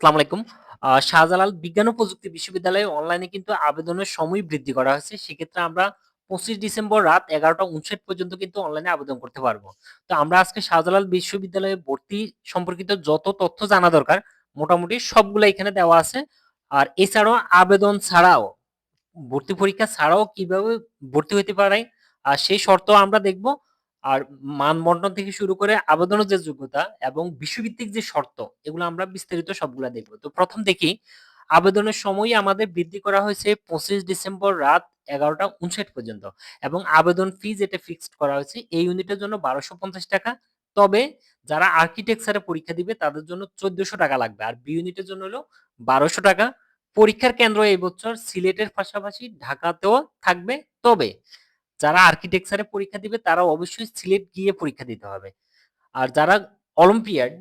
আসসালামু আলাইকুম। শাহজালাল বিজ্ঞান ও প্রযুক্তি বিশ্ববিদ্যালয়ে অনলাইনে কিন্তু আবেদনের সময় বৃদ্ধি করা হয়েছে। সেক্ষেত্রে আমরা ২৫ ডিসেম্বর রাত ১১টা ৫৯ পর্যন্ত কিন্তু অনলাইনে আবেদন করতে পারব। তো আমরা আজকে শাহজালাল বিশ্ববিদ্যালয়ে ভর্তি সম্পর্কিত যত তথ্য জানা দরকার, মোটামুটি সবগুলা এখানে দেওয়া আছে। আর এছাড়াও আবেদন ছাড়াও, ভর্তি পরীক্ষা ছাড়াও কীভাবে ভর্তি হইতে পারে, আর সেই শর্ত আমরা দেখব। আর মানবন্টন থেকে শুরু করে আবেদনের যে যোগ্যতা এবং বিশ্বভিত্তিক যে শর্ত, এগুলো আমরা বিস্তারিত সবগুলা দেখব। তো প্রথম দেখি, আবেদনের সময় আমাদের বৃদ্ধি করা হয়েছে ২৫ ডিসেম্বর রাত ১১টা ৫৯ পর্যন্ত এবং আবেদন ফি যেটা ফিক্সড করা হয়েছে এই ইউনিটের জন্য ৳১২৫০ তবে যারা আর্কিটেকচারে পরীক্ষা দিবে তাদের জন্য ৳১৪০০ লাগবে। আর বি ইউনিটের জন্য হলো ৳১২০০ পরীক্ষার কেন্দ্র এই বছর সিলেটের পাশাপাশি ঢাকাতেও থাকবে। তবে যারা আর্কিটেকচারে পরীক্ষা দিবে তারা অবশ্যই সিলেট গিয়ে পরীক্ষা দিতে হবে। আর যারা অলিম্পিয়াড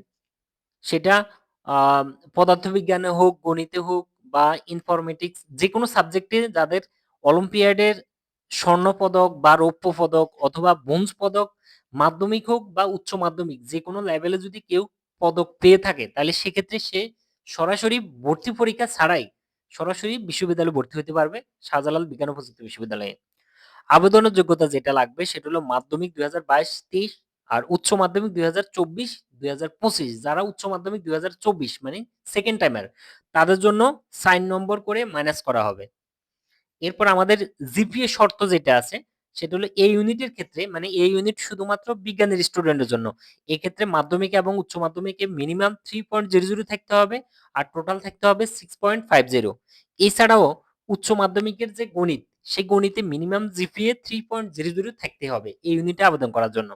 সেটা পদার্থবিজ্ঞানে হোক, গণিতে হোক বা ইনফরমেটিক্স যেকোনো সাবজেক্টে যাদের অলিম্পিয়াডের স্বর্ণপদক বা রৌপ্য পদক অথবা ব্রোঞ্জ পদক মাধ্যমিক হোক বা উচ্চ মাধ্যমিক যেকোনো লেভেলে যদি কেউ পদক পেয়ে থাকে তাহলে সেক্ষেত্রে সে সরাসরি ভর্তি পরীক্ষা ছাড়াই সরাসরি বিশ্ববিদ্যালয়ে ভর্তি হতে পারবে শাহজালাল বিজ্ঞান ও প্রযুক্তি বিশ্ববিদ্যালয়ে। আবেদনের যোগ্যতা যেটা লাগবে সেটা হলো মাধ্যমিক ২০২২-২৩ আর উচ্চ মাধ্যমিক ২০২৪-২০২৫ যারা উচ্চ মাধ্যমিক ২০২৪ মানে সেকেন্ড টাইমার তাদের জন্য সাইন নম্বর করে মাইনাস করা হবে। এরপর আমাদের জিপিএ শর্ত যেটা আছে, সেটা হলো এই ইউনিটের ক্ষেত্রে মানে এই ইউনিট শুধুমাত্র বিজ্ঞানের স্টুডেন্টের জন্য। এক্ষেত্রে মাধ্যমিক এবং উচ্চ মাধ্যমিকে মিনিমাম 3.00 থাকতে হবে আর টোটাল থাকতে হবে 6.50 এছাড়াও উচ্চ মাধ্যমিকের যে গণিত সেই গণিতে মিনিমাম জিপিএ 3.00 থাকতে হবে এই ইউনিটে আবেদন করার জন্য।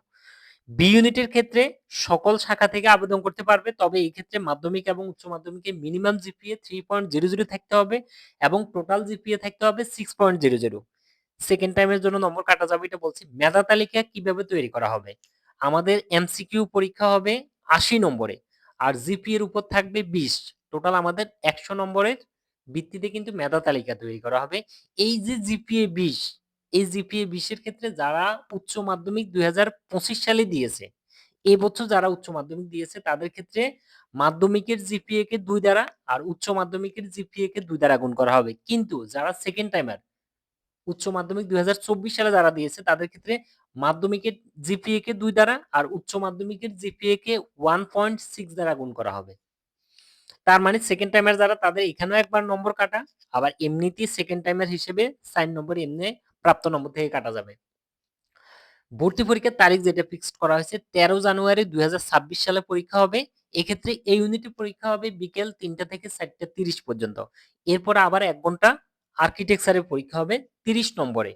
বি ইউনিটের ক্ষেত্রে সকল শাখা থেকে আবেদন করতে পারবে। তবে এই ক্ষেত্রে মাধ্যমিক এবং উচ্চ মাধ্যমিকে মিনিমাম জিপিএ 3.00 থাকতে হবে এবং টোটাল জিপিএ থাকতে হবে 6.00 সেকেন্ড টাইমের জন্য নম্বর কাটা যাবে, এটা বলছি। মেধা তালিকা কীভাবে তৈরি করা হবে? আমাদের এমসিকিউ পরীক্ষা হবে ৮০ নম্বরে, আর জিপিএ এর উপর থাকবে ২০ টোটাল আমাদের ১০০ নম্বরের ভিত্তিতে কিন্তু মেধা তালিকা তৈরি করা হবে। এই যে জিপিএ ২০ এই জিপিএ ২০ এর ক্ষেত্রে যারা উচ্চ মাধ্যমিক ২০২৫ সালে দিয়েছে, এবছর যারা উচ্চ মাধ্যমিক দিয়েছে তাদের ক্ষেত্রে মাধ্যমিকের জিপিএ কে দুই দ্বারা আর উচ্চ মাধ্যমিকের জিপিএ কে দুই দ্বারা গুণ করা হবে। কিন্তু যারা সেকেন্ড টাইমার উচ্চ মাধ্যমিক ২০২৪ সালে যারা দিয়েছে তাদের ক্ষেত্রে মাধ্যমিকের জিপিএ কে ২ দ্বারা আর উচ্চ মাধ্যমিকের জিপিএ কে 1.6 দ্বারা গুণ করা হবে। তার মানে সেকেন্ড টাইমার যারা, তাদের এখানেও একবার নম্বর কাটা, আবার এমনিতেই সেকেন্ড টাইমার হিসেবে সাইন নম্বর এমনি প্রাপ্ত নম্বর থেকে কাটা যাবে। ভর্তি পরীক্ষার তারিখ যেটা ফিক্সড করা হয়েছে ১৩ জানুয়ারি ২০২৬ সালে পরীক্ষা হবে। এক্ষেত্রে এই ইউনিটে পরীক্ষা হবে বিকেল ৩টা থেকে ৪টা ৩০ পর্যন্ত। এরপর আবার এক ঘণ্টা আর্কিটেকচারের পরীক্ষা হবে ৩০ নম্বরে।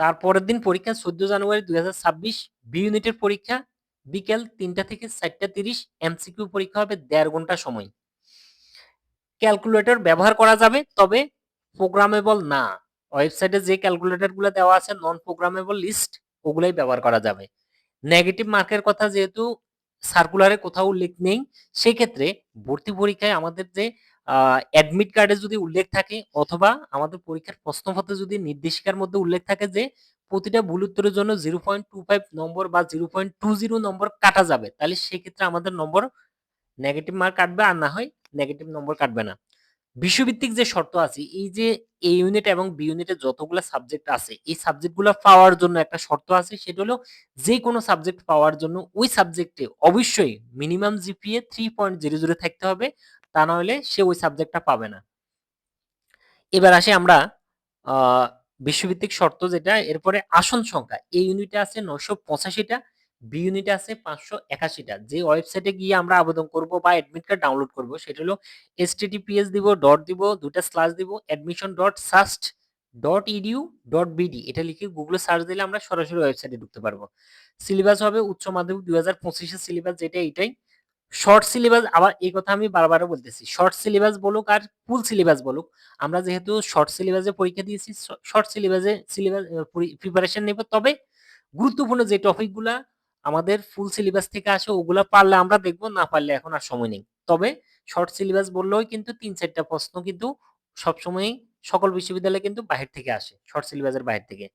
তারপরের দিন পরীক্ষা ১৪ জানুয়ারি ২০২৬ বি ইউনিটের পরীক্ষা বিকেল তিনটা থেকে ৪টা ৩০ এমসিকিউ পরীক্ষা হবে দেড় ঘণ্টা সময়। ক্যালকুলেটর ব্যবহার করা যাবে, তবে প্রোগ্রামেবল না। ওয়েবসাইটে যে ক্যালকুলেটরগুলো দেওয়া আছে নন প্রোগ্রামেবল লিস্ট ওগুলাই ব্যবহার করা যাবে। নেগেটিভ মার্কের কথা যেহেতু সার্কুলারে কোথাও উল্লেখ নেই, সেক্ষেত্রে ভর্তি পরীক্ষায় আমাদের যে অ্যাডমিট কার্ডে যদি উল্লেখ থাকে, অথবা আমাদের পরীক্ষার প্রশ্নপত্রে যদি নির্দেশিকার মধ্যে উল্লেখ থাকে যে প্রতিটা ভুল উত্তরের জন্য 0.25 নম্বর বা 0.20 নম্বর কাটা যাবে। তাহলে সেক্ষেত্রে আমাদের নম্বর নেগেটিভ মার্ক কাটবে আর না হয় নেগেটিভ নম্বর কাটবে না। বিশ্বভিত্তিক যে শর্ত আছে, এই যে এ ইউনিট এবং বি ইউনিটে যতগুলো সাবজেক্ট আছে, এই সাবজেক্টগুলো পাওয়ার জন্য একটা শর্ত আছে, সেটা হলো যে কোনো সাবজেক্ট পাওয়ার জন্য ওই সাবজেক্টে অবশ্যই মিনিমাম জিপিএ 3.00 থাকতে হবে। তা না হলে সে ওই সাবজেক্টটা পাবে না। এবার আসি আমরা বিশ্বভিত্তিক শর্ত যেটা এরপরে আসন সংখ্যা। এই ইউনিটে আছে ৯৮৫ পঁচাশিটা বি ইউনিটে আছে ৫৮১ টা। যে ওয়েবসাইটে গিয়ে আমরা আবেদন করব বা অ্যাডমিট কার্ড ডাউনলোড করব সেটা হলো https দিব, ডট দিব, ২ টা স্ল্যাশ দিব admission.sust.edu.bd এটা লিখে গুগলে সার্চ দিলে আমরা সরাসরি ওয়েবসাইটে ঢুকতে পারব। সিলেবাস হবে উচ্চ মাধ্যমিক ২০২৫ এর সিলেবাস যেটা এইটাই। শর্ট সিলেবাস আবার এই কথা আমি বারবারও বলতেছি। শর্ট সিলেবাস বলুক আর ফুল সিলেবাস বলুক, আমরা যেহেতু শর্ট সিলেবাসে পরীক্ষা দিয়েছি শর্ট সিলেবাসে সিলেবাস প্রিপারেশন নেব। তবে গুরুত্বপূর্ণ যে টপিকগুলা আমাদের ফুল সিলেবাস থেকে আসে ওগুলা পারলে আমরা দেখব, না পারলে এখন আর সময় নেই। তবে শর্ট সিলেবাস বললেও কিন্তু তিন চারটা প্রশ্ন কিন্তু সবসময়ই সকল বিশ্ববিদ্যালয়ে কিন্তু বাহির থেকে আসে। শর্ট সিলেবাসের বাহির থেকে।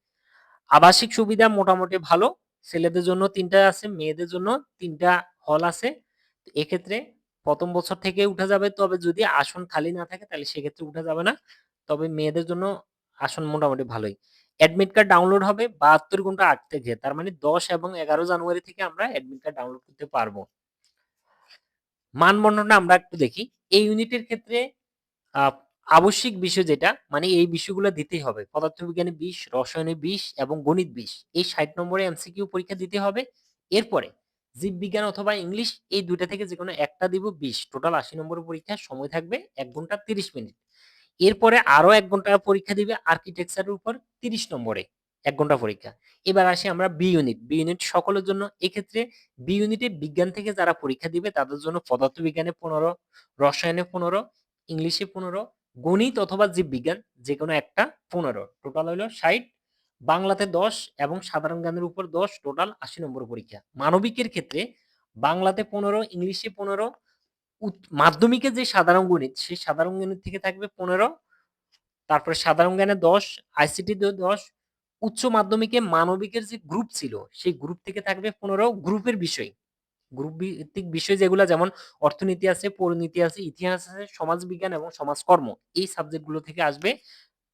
আবাসিক সুবিধা মোটামুটি ভালো। ছেলেদের জন্য ৩ টা আছে, মেয়েদের জন্য তিনটা হল আছে। এক্ষেত্রে প্রথম বছর থেকে উঠা যাবে। তবে যদি আসন খালি না থাকে, তাহলে সেক্ষেত্রে উঠা যাবে না। তবে মেয়েদের জন্য আসন মোটামুটি ভালোই। অ্যাডমিট কার্ড ডাউনলোড হবে বাহাত্তর ঘণ্টা আগ থেকে। তার মানে দশ এবং এগারো জানুয়ারি থেকে আমরা অ্যাডমিট কার্ড ডাউনলোড করতে পারব। মান বর্ণনা আমরা একটু দেখি। এই ইউনিটের ক্ষেত্রে আবশ্যিক বিষয় যেটা মানে এই বিষয়গুলো দিতেই হবে। পদার্থবিজ্ঞানে বিশ, রসায়নে বিশ এবং গণিত বিশ। এই ষাট নম্বরে এমসিকিউ পরীক্ষা দিতে হবে। এরপরে জীববিজ্ঞান অথবা ইংলিশ, এই দুইটা থেকে যে কোনো একটা দিব বিশ। টোটাল আশি নম্বর পরীক্ষা, সময় থাকবে এক ঘণ্টা তিরিশ মিনিট। এরপরে আরও এক ঘণ্টা পরীক্ষা দিবে আর্কিটেকচারের উপর তিরিশ নম্বরে এক ঘণ্টা পরীক্ষা। এবার আসি আমরা বি ইউনিট বি ইউনিট সকলের জন্য এক্ষেত্রে বি ইউনিটে বিজ্ঞান থেকে যারা পরীক্ষা দিবে তাদের জন্য পদার্থবিজ্ঞানে পনেরো, রসায়নে পনেরো, ইংলিশে পনেরো, গণিত অথবা জীববিজ্ঞান যে কোনো একটা পনেরো। টোটাল হলো ষাট বাংলাতে দশ এবং সাধারণ জ্ঞানের উপর দশ, টোটাল আশি নম্বর পরীক্ষা। মানবিকের ক্ষেত্রে বাংলাতে পনেরো, ইংলিশে পনেরো মাধ্যমিকে যে সাধারণ গণিত, সেই সাধারণ গণিত থেকে থাকবে পনেরো, তারপরে সাধারণ জ্ঞানে দশ আইসিটিতে দশ, উচ্চ মাধ্যমিকে মানবিকের যে গ্রুপ ছিল, সেই গ্রুপ থেকে থাকবে পনেরো গ্রুপের বিষয়। গ্রুপ ভিত্তিক বিষয় যেগুলো যেমন অর্থনীতি আছে, পরিনীতি আছে, ইতিহাস আছে, সমাজবিজ্ঞান এবং সমাজকর্ম, এই সাবজেক্টগুলো থেকে আসবে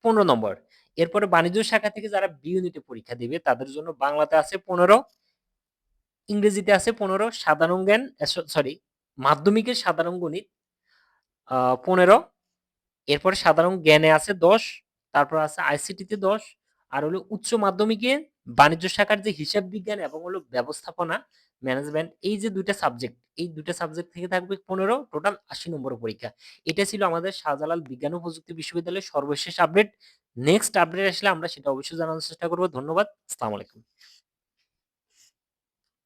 পনেরো নম্বর। এরপরে বাণিজ্য শাখা থেকে যারা বি ইউনিটে পরীক্ষা দিবে, তাদের জন্য বাংলাতে আছে পনেরো, ইংরেজিতে আছে পনেরো, সাধারণ জ্ঞান সরি মাধ্যমিকের সাধারণ গণিত পনেরো, এরপরে সাধারণ জ্ঞানে আছে দশ, তারপর আছে আইসিটিতে দশ, আর হলো উচ্চ মাধ্যমিকে বাণিজ্য শাখার যে হিসাব বিজ্ঞান এবং হলো ব্যবস্থাপনা ম্যানেজমেন্ট এই যে দুইটা সাবজেক্ট এই দুইটা সাবজেক্ট থেকে থাকবে পনেরো টোটাল আশি নম্বর পরীক্ষা। এটা ছিল আমাদের শাহজালাল বিজ্ঞান ও প্রযুক্তি বিশ্ববিদ্যালয়ের সর্বশেষ আপডেট নেক্সট আপডেট আসলে আমরা সেটা অবশ্যই জানানোর চেষ্টা করব। ধন্যবাদ। আসসালামু আলাইকুম।